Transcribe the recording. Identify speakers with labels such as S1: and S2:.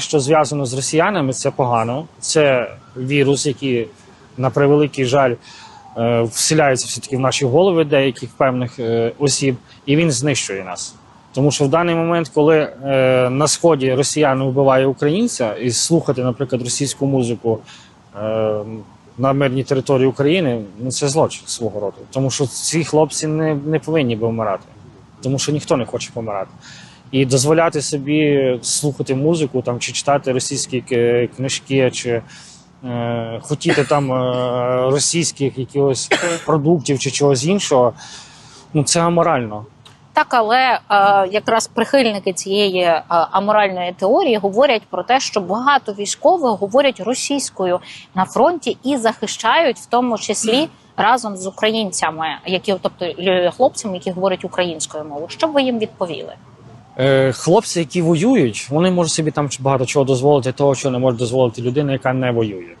S1: що зв'язано з росіянами, це погано. Це вірус, який, на превеликий жаль, е, вселяється все-таки в наші голови деяких певних е, осіб, і він знищує нас. Тому що в даний момент, коли е, на сході росіяни вбиває українця, і слухати, наприклад, російську музику на мирній території України, ну це злочин свого роду. Тому що ці хлопці не, не повинні би вмирати, тому що ніхто не хоче помирати. І дозволяти собі слухати музику там, чи читати російські книжки, чи е, хотіти там е, російських якихось продуктів чи чогось іншого, ну це аморально.
S2: Так, але е, якраз прихильники цієї е, аморальної теорії говорять про те, що багато військових говорять російською на фронті і захищають, в тому числі разом з українцями, які тобто хлопцями, які говорять українською мовою. Що б ви їм відповіли?
S1: Е, хлопці, які воюють, вони можуть собі там багато чого дозволити, того, що не може дозволити людина, яка не воює.